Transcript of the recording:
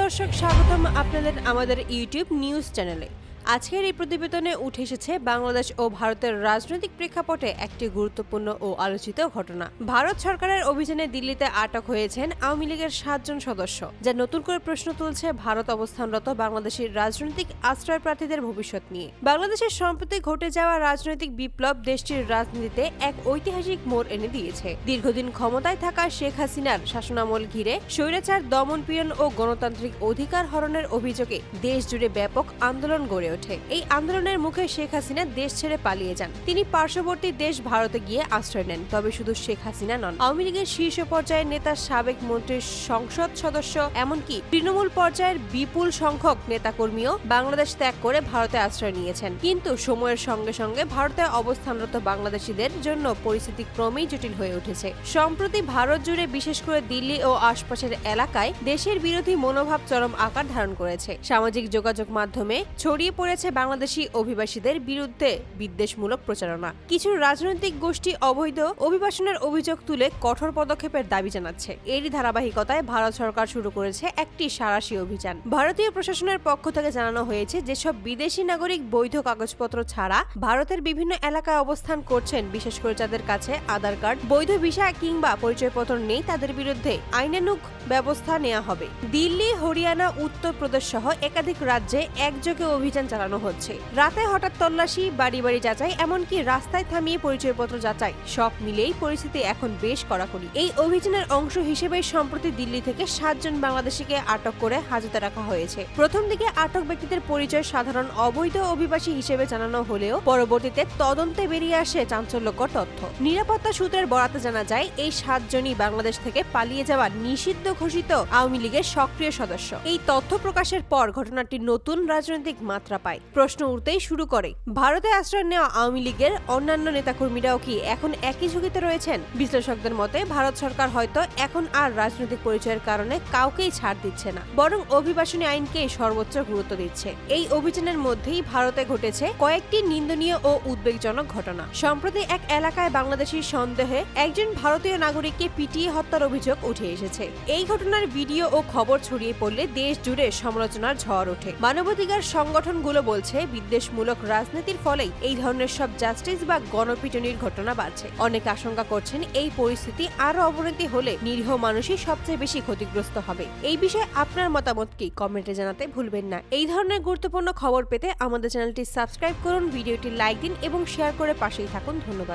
দর্শক স্বাগতম আপনাদের আমাদের ইউটিউব নিউজ চ্যানেলে। আজকের এই প্রতিবেদনে উঠে এসেছে বাংলাদেশ ও ভারতের রাজনৈতিক প্রেক্ষাপটে একটি গুরুত্বপূর্ণ ও আলোচিত ঘটনা। ভারত সরকারের অভিযানে দিল্লিতে আটক হয়েছেন আওয়ামী লীগের সাতজন সদস্য, যা নতুন করে প্রশ্ন তুলছে ভারত অবস্থানরত বাংলাদেশের রাজনৈতিক আশ্রয় প্রার্থীদের ভবিষ্যৎ নিয়ে। বাংলাদেশের সম্প্রতি ঘটে যাওয়া রাজনৈতিক বিপ্লব দেশটির রাজনীতিতে এক ঐতিহাসিক মোড় এনে দিয়েছে। দীর্ঘদিন ক্ষমতায় থাকা শেখ হাসিনার শাসনামল ঘিরে স্বৈরাচার দমনপীড়ন ও গণতান্ত্রিক অধিকার হরণের অভিযোগে দেশ জুড়ে ব্যাপক আন্দোলন গড়ে ওঠে। এই আন্দোলনের মুখে শেখ হাসিনা দেশ ছেড়ে পালিয়ে যান। তিনি পার্শ্ববর্তী দেশ ভারতে গিয়ে আশ্রয় নেন। তবে শুধু শেখ হাসিনা নন, আওয়ামী লীগের শীর্ষ পর্যায়ের নেতা, সাবেক মন্ত্রীর সংসদ সদস্য, এমনকি তৃণমূল পর্যায়ের বিপুল সংখ্যক নেতাকর্মীও বাংলাদেশ ত্যাগ করে ভারতে আশ্রয় নিয়েছেন। কিন্তু সময়ের সঙ্গে সঙ্গে ভারতে অবস্থানরত বাংলাদেশিদের জন্য পরিস্থিতি ক্রমেই জটিল হয়ে উঠেছে। সম্প্রতি ভারত জুড়ে বিশেষ করে দিল্লি ও আশপাশের এলাকায় দেশের বিরোধী মনোভাব চরম আকার ধারণ করেছে। সামাজিক যোগাযোগ মাধ্যমে ছড়িয়ে পড়েছে বাংলাদেশি অভিবাসীদের বিরুদ্ধে বিদ্বেষমূলক প্রচারণা। কিছু রাজনৈতিক গোষ্ঠী অবৈধ অভিবাসনের অভিযোগ তুলে কঠোর পদক্ষেপের দাবি জানাচ্ছে। এরই ধারাবাহিকতায় ভারত সরকার শুরু করেছে একটি সারাশি অভিযান। ভারতীয় প্রশাসনের পক্ষ থেকে জানানো হয়েছে, যেসব বিদেশি নাগরিক বৈধ কাগজপত্র ছাড়া ভারতের বিভিন্ন এলাকায় অবস্থান করছেন, বিশেষ করে যাদের কাছে আধার কার্ড, বৈধ ভিসা কিংবা পরিচয়পত্র নেই, তাদের বিরুদ্ধে আইনানুগ ব্যবস্থা নেওয়া হবে। দিল্লি, হরিয়ানা, উত্তর প্রদেশ সহ একাধিক রাজ্যে একযোগে অভিযান চালানো হচ্ছে। রাতে হঠাৎ তল্লাশি বাড়ি বাড়ি যাচাই, এমনকি রাস্তায় থামিয়ে পরিচয়পত্র যাচাই, সব মিলেই পরিস্থিতি এখন বেশ কড়াকড়ি। এই অভিযানের অংশ হিসেবে সম্প্রতি দিল্লি থেকে সাতজন বাংলাদেশিকে আটক করে হাজতে রাখা হয়েছে। প্রথম দিকে আটক ব্যক্তিদের পরিচয় সাধারণ অবৈধ অভিবাসী হিসেবে জানানো হলেও পরবর্তীতে তদন্তে বেরিয়ে আসে চাঞ্চল্যকর তথ্য। নিরাপত্তা সূত্রের বরাতে জানা যায়, এই সাতজনই বাংলাদেশ থেকে পালিয়ে যাওয়া নিষিদ্ধ ঘোষিত আওয়ামী লীগের সক্রিয় সদস্য। এই তথ্য প্রকাশের পর ঘটনাটি নতুন রাজনৈতিক মাত্রা পায়। প্রশ্ন উঠতেই শুরু করে। ভারতে আশ্রয় নেওয়া আওয়ামী লীগের অন্যান্য নেতাকর্মীরাও কি এখন একই ঝুঁকিতে রয়েছেন? বিশ্লেষকদের মতে, ভারত সরকার হয়তো এখন আর রাজনৈতিক পরিচয়ের কারণে কাউকেই ছাড় দিচ্ছে না, বরং অভিবাসনী আইনকেই সর্বোচ্চ গুরুত্ব দিচ্ছে। এই অভিযানের মধ্যেই ভারতে ঘটেছে কয়েকটি নিন্দনীয় ও উদ্বেগজনক ঘটনা। সম্প্রতি এক এলাকায় বাংলাদেশির সন্দেহে একজন ভারতীয় নাগরিককে পিটিয়ে হত্যার অভিযোগ উঠে এসেছে। এই ঘটনার ভিডিও ও খবর ছড়িয়ে পড়লে দেশ জুড়ে সমালোচনার ঝড় ওঠে। মানবাধিকার সংগঠনগুলো বলছে, বিদ্বেষমূলক রাজনীতির ফলেই এই ধরনের সব জাস্টিস বা গণপিটুনির ঘটনা বাড়ছে। অনেকে আশঙ্কা করছেন এই পরিস্থিতি আরও অবনতি হলে নিরীহ মানুষই সবচেয়ে বেশি ক্ষতিগ্রস্ত হবে। এই বিষয়ে আপনার মতামত কি? কমেন্টে জানাতে ভুলবেন না। এই ধরনের গুরুত্বপূর্ণ খবর পেতে আমাদের চ্যানেলটি সাবস্ক্রাইব করুন, ভিডিওটি লাইক দিন এবং শেয়ার করে পাশেই থাকুন। ধন্যবাদ।